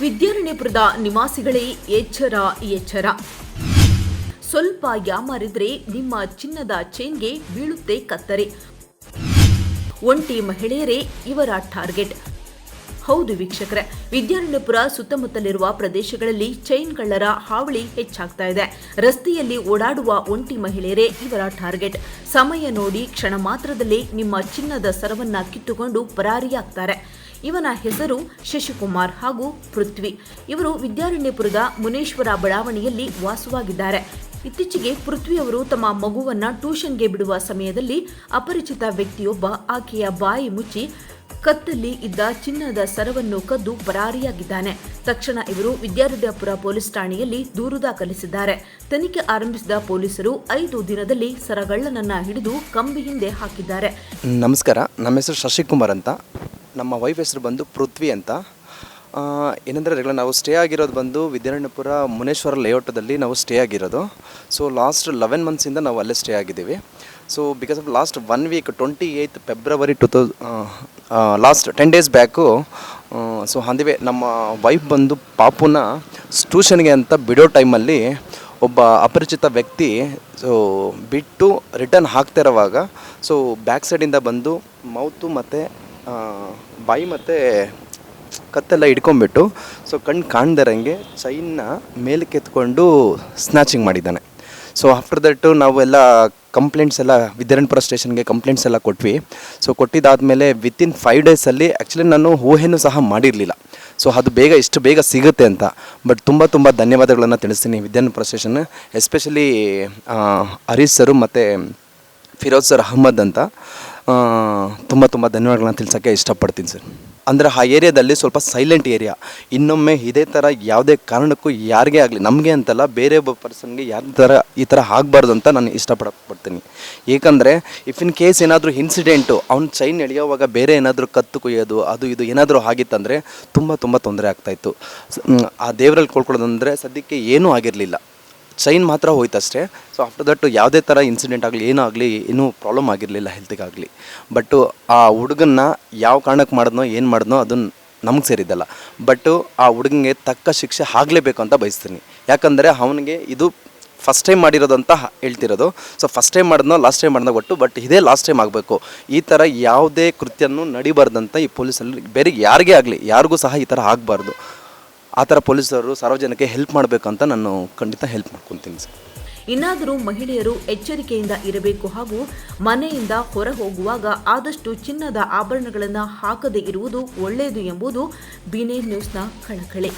ವಿದ್ಯಾರಣ್ಯಪುರದ ನಿವಾಸಿಗಳೇ ಎಚ್ಚರ ಎಚ್ಚರ. ಸ್ವಲ್ಪ ಯಾಮಾರಿದ್ರೆ ನಿಮ್ಮ ಚಿನ್ನದ ಚೈನ್ಗೆ ಬೀಳುತ್ತೆ ಕತ್ತರಿ. ಒಂಟಿ ಮಹಿಳೆಯರೇ, ಇವರ ಟಾರ್ಗೆಟ್. ಹೌದು ವೀಕ್ಷಕರೇ ವಿದ್ಯಾರಣ್ಯಪುರ ಸುತ್ತಮುತ್ತಲಿರುವ ಪ್ರದೇಶಗಳಲ್ಲಿ ಚೈನ್ ಕಳ್ಳರ ಹಾವಳಿ ಹೆಚ್ಚಾಗ್ತಾ ಇದೆ. ರಸ್ತೆಯಲ್ಲಿ ಓಡಾಡುವ ಒಂಟಿ ಮಹಿಳೆಯರೇ, ಇವರ ಟಾರ್ಗೆಟ್. ಸಮಯ ನೋಡಿ ಕ್ಷಣ ಮಾತ್ರದಲ್ಲಿ ನಿಮ್ಮ ಚಿನ್ನದ ಸರವನ್ನ ಕಿತ್ತುಕೊಂಡು ಪರಾರಿಯಾಗ್ತಾರೆ. ಇವನ ಹೆಸರು ಶಶಿಕುಮಾರ್ ಹಾಗೂ ಪೃಥ್ವಿ. ಇವರು ವಿದ್ಯಾರಣ್ಯಪುರದ ಮುನೇಶ್ವರ ಬಡಾವಣೆಯಲ್ಲಿ ವಾಸವಾಗಿದ್ದಾರೆ. ಇತ್ತೀಚೆಗೆ ಪೃಥ್ವಿ ಅವರು ತಮ್ಮ ಮಗುವನ್ನ ಟ್ಯೂಷನ್ಗೆ ಬಿಡುವ ಸಮಯದಲ್ಲಿ ಅಪರಿಚಿತ ವ್ಯಕ್ತಿಯೊಬ್ಬ ಆಕೆಯ ಬಾಯಿ ಮುಚ್ಚಿ ಕತ್ತಲ್ಲಿ ಇದ್ದ ಚಿನ್ನದ ಸರವನ್ನು ಕದ್ದು ಪರಾರಿಯಾಗಿದ್ದಾನೆ. ತಕ್ಷಣ ಇವರು ವಿದ್ಯಾರಣ್ಯಪುರ ಪೊಲೀಸ್ ಠಾಣೆಯಲ್ಲಿ ದೂರು ದಾಖಲಿಸಿದ್ದಾರೆ. ತನಿಖೆ ಆರಂಭಿಸಿದ ಪೊಲೀಸರು ಐದು ದಿನದಲ್ಲಿ ಸರಗಳ್ಳನನ್ನ ಹಿಡಿದು ಕಂಬಿ ಹಿಂದೆ ಹಾಕಿದ್ದಾರೆ. ನಮಸ್ಕಾರ, ನಮ್ಮ ಹೆಸರು ಶಶಿಕುಮಾರ್ ಅಂತ. ನಮ್ಮ ವೈಫ್ ಹೆಸರು ಬಂದು ಪೃಥ್ವಿ ಅಂತ. ಏನಂದರೆ ರೆಗ್ಯುಲರ್ ನಾವು ಸ್ಟೇ ಆಗಿರೋದು ಬಂದು ವಿದ್ಯಾರಣ್ಯಪುರ ಮುನೇಶ್ವರ ಲೇಔಟದಲ್ಲಿ ನಾವು ಸ್ಟೇ ಆಗಿರೋದು. ಸೊ ಲಾಸ್ಟ್ ಲೆವೆನ್ ಮಂತ್ಸಿಂದ ನಾವು ಅಲ್ಲೇ ಸ್ಟೇ ಆಗಿದ್ದೀವಿ. So because of last one week twenty eighth February two thousand last ten days back so ಅಂದಿವೆ ನಮ್ಮ ವೈಫ್ ಬಂದು ಪಾಪುನ ಟ್ಯೂಷನ್ಗೆ ಅಂತ ಬಿಡೋ ಟೈಮಲ್ಲಿ ಒಬ್ಬ ಅಪರಿಚಿತ ವ್ಯಕ್ತಿ ಸೊ ಬಿಟ್ಟು ರಿಟರ್ನ್ ಹಾಕ್ತಿರೋವಾಗ ಸೊ ಬ್ಯಾಕ್ ಸೈಡಿಂದ ಬಂದು ಮೌತು ಮತ್ತು ಬಾಯಿ ಮತ್ತು ಕತ್ತೆಲ್ಲ ಹಿಡ್ಕೊಂಬಿಟ್ಟು ಸೊ ಕಣ್ಣು ಕಾಣ್ದಿರಂಗೆ ಚೈನ್ನ ಮೇಲಕ್ಕೆ ಎತ್ಕೊಂಡು ಸ್ನ್ಯಾಚಿಂಗ್ ಮಾಡಿದ್ದಾನೆ ಸೊ ಆಫ್ಟರ್ ದಟ್ಟು ನಾವೆಲ್ಲ ಕಂಪ್ಲೇಂಟ್ಸ್ ಎಲ್ಲ ವಿದ್ಯಾರಣ್ಯಪುರ ಸ್ಟೇಷನ್ಗೆ ಕಂಪ್ಲೇಂಟ್ಸ್ ಎಲ್ಲ ಕೊಟ್ವಿ. ಸೊ ಕೊಟ್ಟಿದ್ದಾದಮೇಲೆ ವಿತಿನ್ ಫೈವ್ ಡೇಸಲ್ಲಿ ಆ್ಯಕ್ಚುಲಿ ನಾನು ಊಹೆನೂ ಸಹ ಮಾಡಿರಲಿಲ್ಲ. ಸೊ ಅದು ಬೇಗ ಇಷ್ಟು ಬೇಗ ಸಿಗುತ್ತೆ ಅಂತ. ಬಟ್ ತುಂಬ ತುಂಬ ಧನ್ಯವಾದಗಳನ್ನು ತಿಳಿಸ್ತೀನಿ Vidyaranyapura station especially Harish sir ಮತ್ತು ಫಿರೋಜ್ ಸರ್ ಅಹಮದ್ ಅಂತ. ತುಂಬ ತುಂಬ ಧನ್ಯವಾದಗಳನ್ನ ತಿಳಿಸೋಕ್ಕೆ ಇಷ್ಟಪಡ್ತೀನಿ ಸರ್. ಅಂದರೆ ಆ ಏರಿಯಾದಲ್ಲಿ ಸ್ವಲ್ಪ ಸೈಲೆಂಟ್ ಏರಿಯಾ ಇನ್ನೊಮ್ಮೆ ಇದೇ ಥರ ಯಾವುದೇ ಕಾರಣಕ್ಕೂ ಯಾರಿಗೇ ಆಗಲಿ, ನಮಗೆ ಅಂತಲ್ಲ, ಬೇರೆ ಒಬ್ಬ ಪರ್ಸನ್ಗೆ ಯಾವ ಥರ ಈ ಥರ ಆಗಬಾರ್ದು ಅಂತ ನಾನು ಇಷ್ಟಪಡಪಡ್ತೀನಿ ಏಕೆಂದರೆ ಇಫ್ ಇನ್ ಕೇಸ್ ಏನಾದರೂ ಇನ್ಸಿಡೆಂಟು ಅವ್ನು ಚೈನ್ ಎಳೆಯೋವಾಗ ಬೇರೆ ಏನಾದರೂ ಕತ್ತು ಕುಯ್ಯೋದು, ಅದು ಇದು ಏನಾದರೂ ಆಗಿತ್ತಂದರೆ ತುಂಬ ತುಂಬ ತೊಂದರೆ ಆಗ್ತಾಯಿತ್ತು ಆ ದೇವರಲ್ಲಿ ಕೊಳ್ಕೊಳ್ಳೋದಂದರೆ ಸದ್ಯಕ್ಕೆ ಏನೂ ಆಗಿರಲಿಲ್ಲ. ಚೈನ್ ಮಾತ್ರ ಹೋಯ್ತಷ್ಟೇ. ಸೊ ಆಫ್ಟರ್ ದಟ್ ಯಾವುದೇ ಥರ ಇನ್ಸಿಡೆಂಟ್ ಆಗಲಿ ಏನಾಗಲಿ ಏನೂ ಪ್ರಾಬ್ಲಮ್ ಆಗಿರಲಿಲ್ಲ ಹೆಲ್ತಿಗಾಗಲಿ ಬಟ್ಟು ಆ ಹುಡುಗನ್ನ ಯಾವ ಕಾರಣಕ್ಕೆ ಮಾಡಿದ್ನೋ, ಏನು ಮಾಡಿದ್ನೋ ಅದನ್ನು ನಮಗೆ ಸೇರಿದ್ದಲ್ಲ. ಬಟ್ಟು ಆ ಹುಡುಗನಿಗೆ ತಕ್ಕ ಶಿಕ್ಷೆ ಆಗಲೇಬೇಕು ಅಂತ ಬಯಸ್ತೀನಿ. ಯಾಕಂದರೆ, ಅವನಿಗೆ ಇದು ಫಸ್ಟ್ ಟೈಮ್ ಮಾಡಿರೋದಂತ ಹೇಳ್ತಿರೋದು. ಸೊ ಫಸ್ಟ್ ಟೈಮ್ ಮಾಡಿದ್ನೋ ಲಾಸ್ಟ್ ಟೈಮ್ ಮಾಡಿದ್ನೋ ಒಟ್ಟು ಬಟ್ ಇದೇ ಲಾಸ್ಟ್ ಟೈಮ್ ಆಗಬೇಕು. ಈ ಥರ ಯಾವುದೇ ಕೃತ್ಯನೂ ನಡಿಬಾರ್ದಂತ ಈ ಪೊಲೀಸಲ್ಲಿ ಬೇರೆ ಯಾರಿಗೇ ಆಗಲಿ, ಯಾರಿಗೂ ಸಹ ಈ ಥರ ಆಗಬಾರ್ದು. ಆ ಥರ ಪೊಲೀಸರು ಸಾರ್ವಜನಿಕರಿಗೆ ಹೆಲ್ಪ್ ಮಾಡಬೇಕಂತ ನಾನು ಖಂಡಿತ ಹೆಲ್ಪ್ ಮಾಡ್ಕೊತೀನಿ ಸರ್. ಇನ್ನಾದರೂ ಮಹಿಳೆಯರು ಎಚ್ಚರಿಕೆಯಿಂದ ಇರಬೇಕು ಹಾಗೂ ಮನೆಯಿಂದ ಹೊರ ಹೋಗುವಾಗ ಆದಷ್ಟು ಚಿನ್ನದ ಆಭರಣಗಳನ್ನು ಹಾಕದೇ ಇರುವುದು ಒಳ್ಳೆಯದು ಎಂಬುದು ಬಿನೇ ನ್ಯೂಸ್ನ ಕಳಕಳಿ.